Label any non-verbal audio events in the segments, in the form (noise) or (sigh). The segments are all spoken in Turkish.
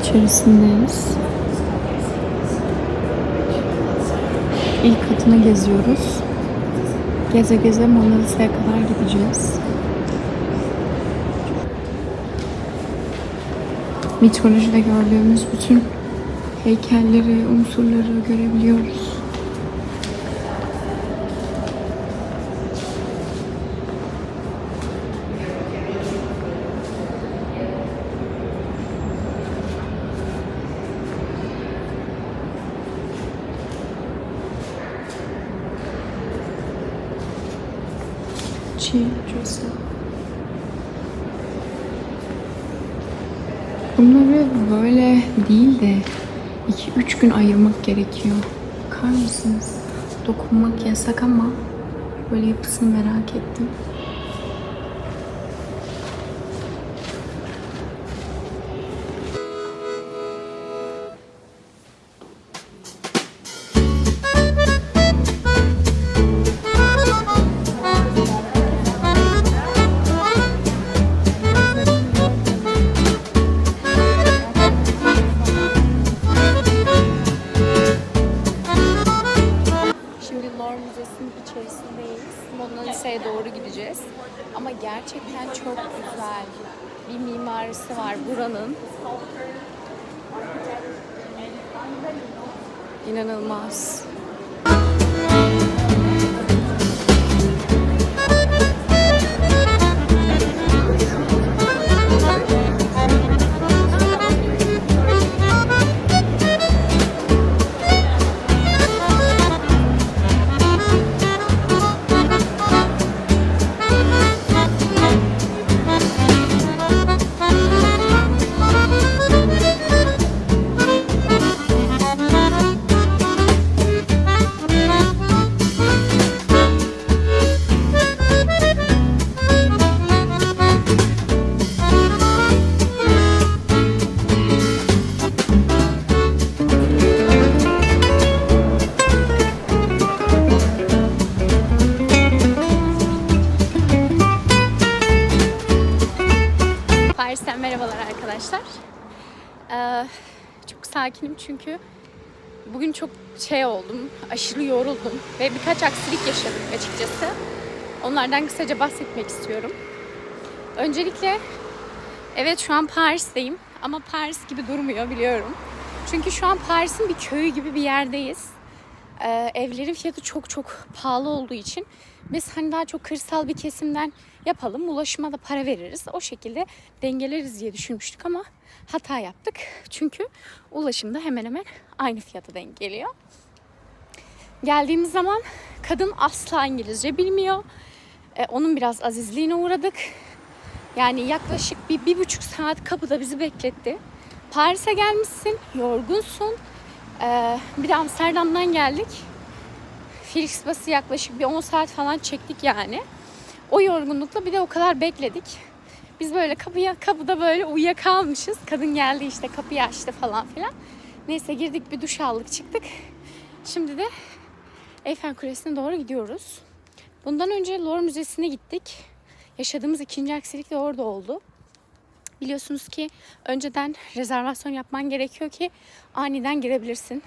İçerisindeyiz. İlk katını geziyoruz. Geze geze Mona Lisa'ya kadar gideceğiz. Mitolojide gördüğümüz bütün heykelleri, unsurları görebiliyoruz. Çiğ cüzdan. Bunları böyle değil de 2-3 gün ayırmak gerekiyor. Bakar mısınız? Dokunmak yasak ama böyle yapısını merak ettim. Mimarisi var buranın. İnanılmaz. Sakinim çünkü bugün çok şey oldum, aşırı yoruldum ve birkaç aksilik yaşadım açıkçası. Onlardan kısaca bahsetmek istiyorum. Öncelikle evet şu an Paris'teyim ama Paris gibi durmuyor biliyorum. Çünkü şu an Paris'in bir köyü gibi bir yerdeyiz. Ee, evlerin fiyatı çok çok pahalı olduğu için biz hani daha çok kırsal bir kesimden yapalım. Ulaşıma da para veririz. O şekilde dengeleriz diye düşünmüştük ama hata yaptık. Çünkü ulaşımda hemen hemen aynı fiyata denk geliyor. Geldiğimiz zaman kadın asla İngilizce bilmiyor. Ee, onun biraz azizliğine uğradık. Yani yaklaşık bir, bir buçuk saat kapıda bizi bekletti. Paris'e gelmişsin, yorgunsun. Ee, bir de Amsterdam'dan geldik. Felix bası yaklaşık bir 10 saat falan çektik yani. O yorgunlukla bir de o kadar bekledik. Biz böyle kapıya kapıda böyle uyuyakalmışız. Kadın geldi işte kapıyı açtı falan filan. Neyse girdik bir duş aldık çıktık. Şimdi de Eyfel Kulesi'ne doğru gidiyoruz. Bundan önce Louvre Müzesi'ne gittik. Yaşadığımız ikinci aksilik de orada oldu. Biliyorsunuz ki önceden rezervasyon yapman gerekiyor ki aniden girebilirsin.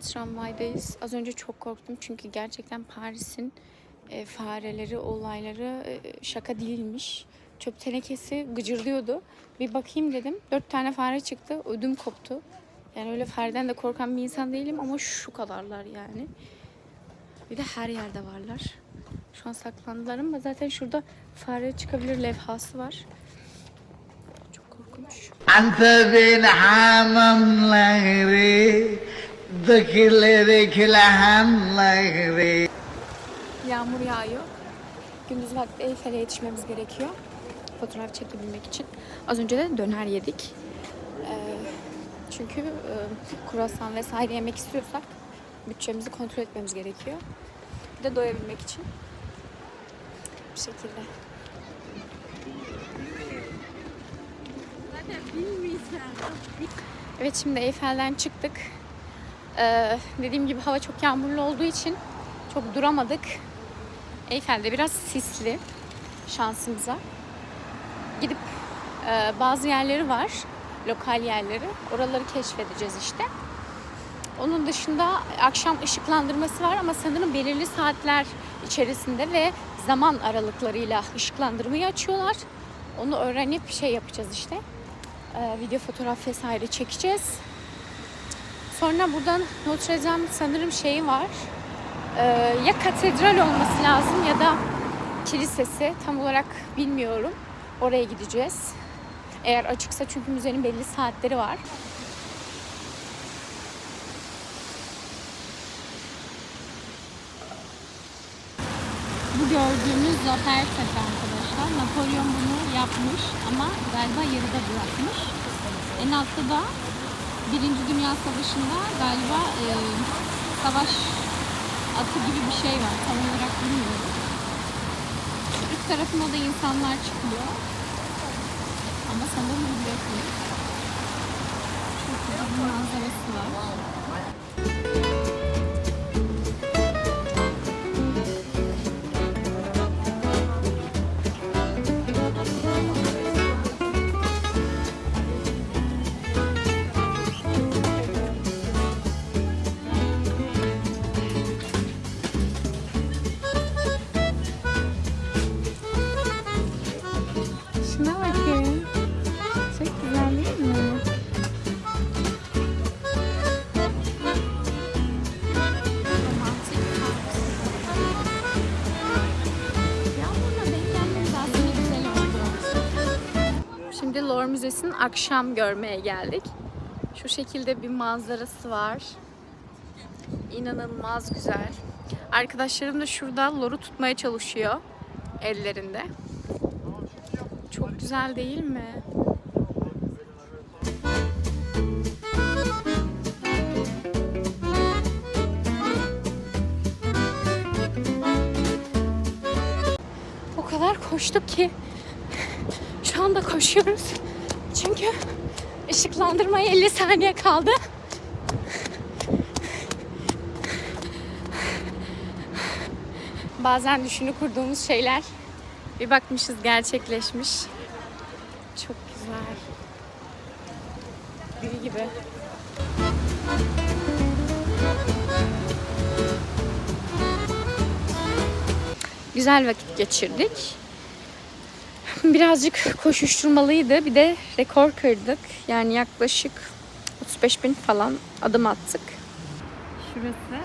Tramvaydayız. Az önce çok korktum çünkü gerçekten Paris'in e, fareleri, olayları e, şaka değilmiş. Çöp tenekesi gıcırdıyordu. Bir bakayım dedim. Dört tane fare çıktı. Ödüm koptu. Yani öyle fareden de korkan bir insan değilim ama şu kadarlar yani. Bir de her yerde varlar. Şu an saklandılar ama zaten şurada fare çıkabilir levhası var. Çok korkunç. Dökülere külahımları. Yağmur yağıyor. Gündüz vakti Eyfel'e yetişmemiz gerekiyor. Fotoğraf çekebilmek için. Az önce de döner yedik. Ee, çünkü e, kurasan vesaire yemek istiyorsak bütçemizi kontrol etmemiz gerekiyor. Bir de doyabilmek için. Bu şekilde. Evet şimdi Eyfel'den çıktık. Ee, dediğim gibi hava çok yağmurlu olduğu için çok duramadık. Eyfel'de biraz sisli şansımıza. Gidip e, bazı yerleri var. Lokal yerleri. Oraları keşfedeceğiz işte. Onun dışında akşam ışıklandırması var ama sanırım belirli saatler içerisinde ve zaman aralıklarıyla ışıklandırmayı açıyorlar. Onu öğrenip şey yapacağız işte. Ee, video, fotoğraf vesaire çekeceğiz. Sonra buradan Notre Dame sanırım şeyi var. Ee, ya katedral olması lazım ya da kilisesi. Tam olarak bilmiyorum. Oraya gideceğiz. Eğer açıksa çünkü müzenin belli saatleri var. Bu gördüğümüz Zafer Tepe arkadaşlar. Napolyon bunu yapmış ama galiba yarıda bırakmış. En altta da Birinci Dünya Savaşı'nda galiba e, savaş atı gibi bir şey var. Tam olarak bilmiyorum. Üst tarafına da insanlar çıkıyor. Ama sanırım ücretli. Çok güzel bir manzarası var. Louvre Müzesi'nin akşam görmeye geldik. Şu şekilde bir manzarası var. İnanılmaz güzel. Arkadaşlarım da şurada Louvre'u tutmaya çalışıyor ellerinde. Çok güzel değil mi? O kadar koştuk ki şu anda koşuyoruz. Çünkü ışıklandırmaya 50 saniye kaldı. Bazen düşünü kurduğumuz şeyler bir bakmışız gerçekleşmiş. Çok güzel. Büyü gibi. Güzel vakit geçirdik. Birazcık koşuşturmalıydı. Bir de rekor kırdık. Yani yaklaşık 35 bin falan adım attık. Şurası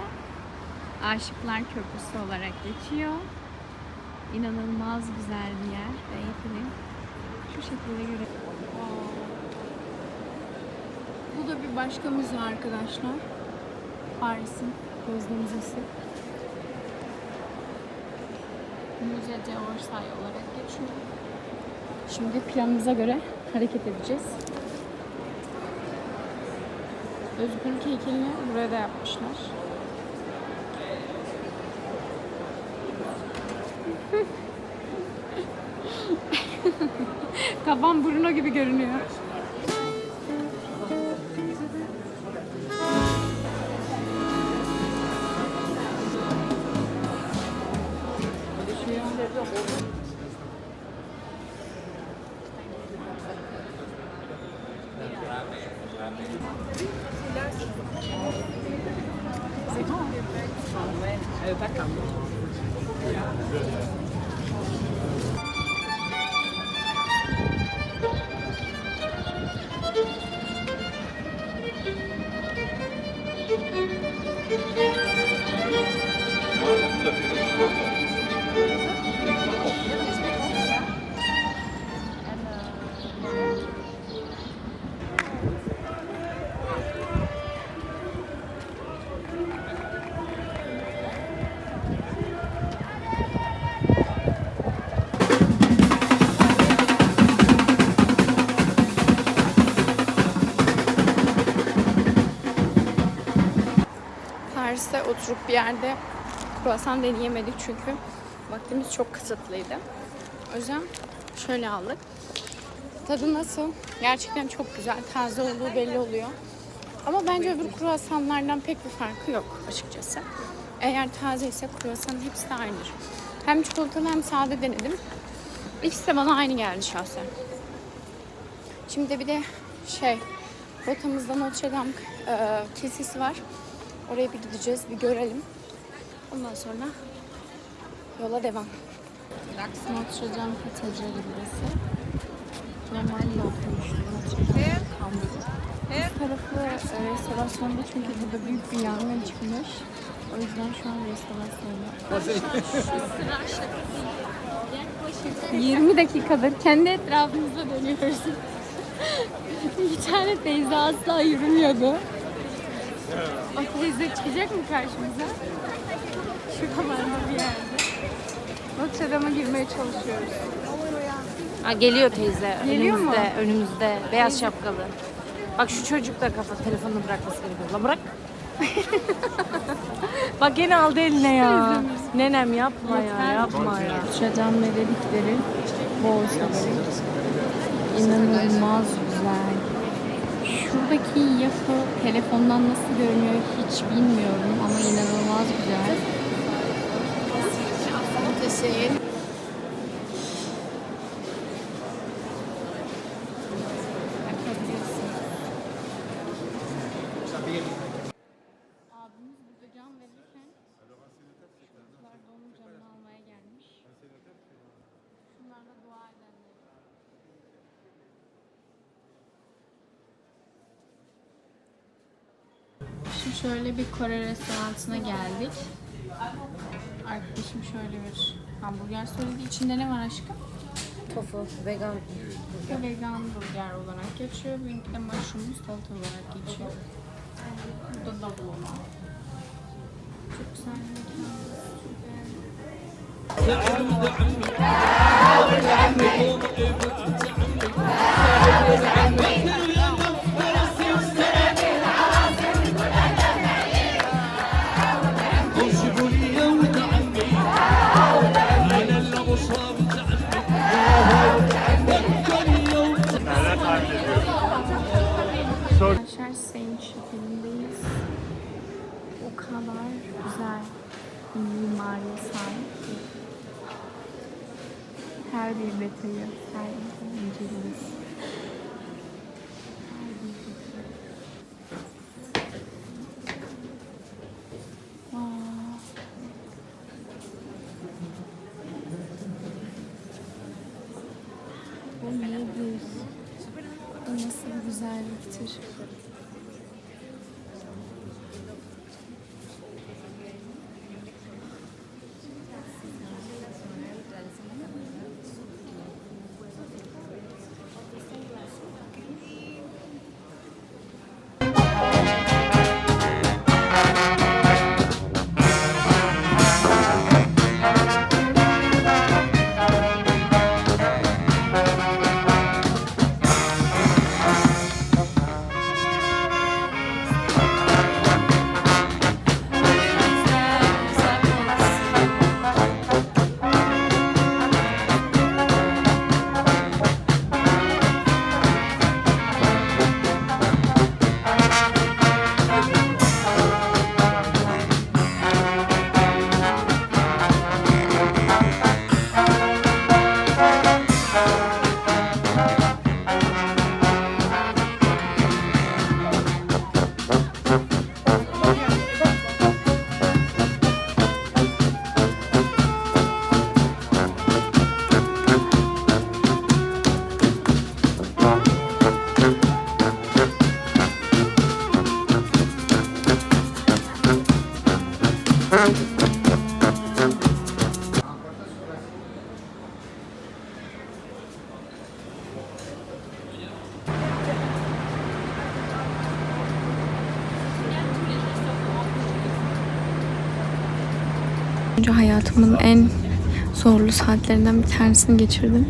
Aşıklar Köprüsü olarak geçiyor. İnanılmaz güzel bir yer. Ve Eyfel'in şu şekilde göre. Bu da bir başka müze arkadaşlar. Paris'in Gözde Müzesi. Müze de Orsay olarak geçiyor. Şimdi planımıza göre hareket edeceğiz. Özgürlük heykelini buraya da yapmışlar. Kafam Bruno gibi görünüyor. C'est bon, hein? ouais, euh, pas comme. Oturup bir yerde kruvasan deneyemedik çünkü vaktimiz çok kısıtlıydı. O yüzden şöyle aldık. Tadı nasıl? Gerçekten çok güzel. Taze olduğu belli oluyor. Ama bence öbür kruvasanlardan pek bir farkı yok açıkçası. Eğer taze ise kruvasanın hepsi de aynıdır. Hem çikolatalı hem sade denedim. İkisi de bana aynı geldi şahsen. Şimdi bir de şey, rotamızda Notre Dame e, kilisesi var. Oraya bir gideceğiz, bir görelim. Ondan sonra yola devam. Notre Dame Katedrali burası. Normalde Hamburg. Bu tarafı e, restorasyonda çünkü burada büyük bir yangın çıkmış. O yüzden şu an restorasyonda. 20 dakikadır kendi etrafımızda dönüyoruz. (laughs) bir tane teyze asla yürümüyordu. O teyze çıkacak mı karşımıza? Şuralarda bir yerde. Notre girmeye çalışıyoruz. Ha, geliyor teyze. Geliyor mu? önümüzde, önümüzde. Beyaz şapkalı. Bak şu çocuk da kafa telefonunu bırakması gerekiyor. Lan bırak. (laughs) Bak gene aldı eline ya. Nenem yapma ya, yapma ya. Notre Dame'le dedikleri borsaları. İnanılmaz. Şuradaki yapı telefondan nasıl görünüyor hiç bilmiyorum ama inanılmaz güzel. Abimiz şöyle bir Kore restoranına geldik. Arkadaşım şöyle bir hamburger söyledi. İçinde ne var aşkım? Tofu, vegan. Bu vegan burger olarak geçiyor. Benimki de mushroom salata olarak geçiyor. Bu da olan. Çok güzel bir mekan. Arkadaşlar Saint şehirindeyiz. O kadar güzel bir mimariye sahip ki. Her bir detayı, her bir inceliği. Önce hayatımın en zorlu saatlerinden bir tanesini geçirdim.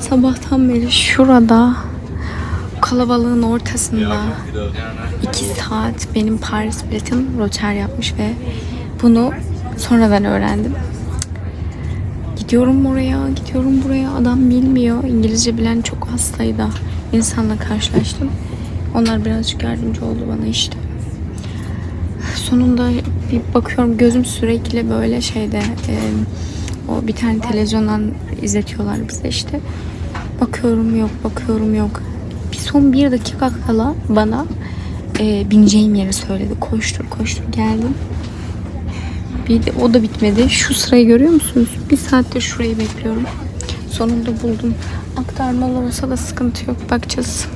Sabahtan beri şurada kalabalığın ortasında iki saat benim Paris biletim roter yapmış ve bunu sonradan öğrendim. Gidiyorum oraya, gidiyorum buraya. Adam bilmiyor. İngilizce bilen çok az sayıda insanla karşılaştım. Onlar birazcık yardımcı oldu bana işte. Sonunda bir bakıyorum gözüm sürekli böyle şeyde e, o bir tane televizyondan izletiyorlar bize işte. Bakıyorum yok, bakıyorum yok. Bir son bir dakika kala bana e, bineceğim yeri söyledi. Koştur koştur geldim. Bir de o da bitmedi. Şu sırayı görüyor musunuz? Bir saattir şurayı bekliyorum. Sonunda buldum. Aktarmalı olsa da sıkıntı yok. Bakacağız.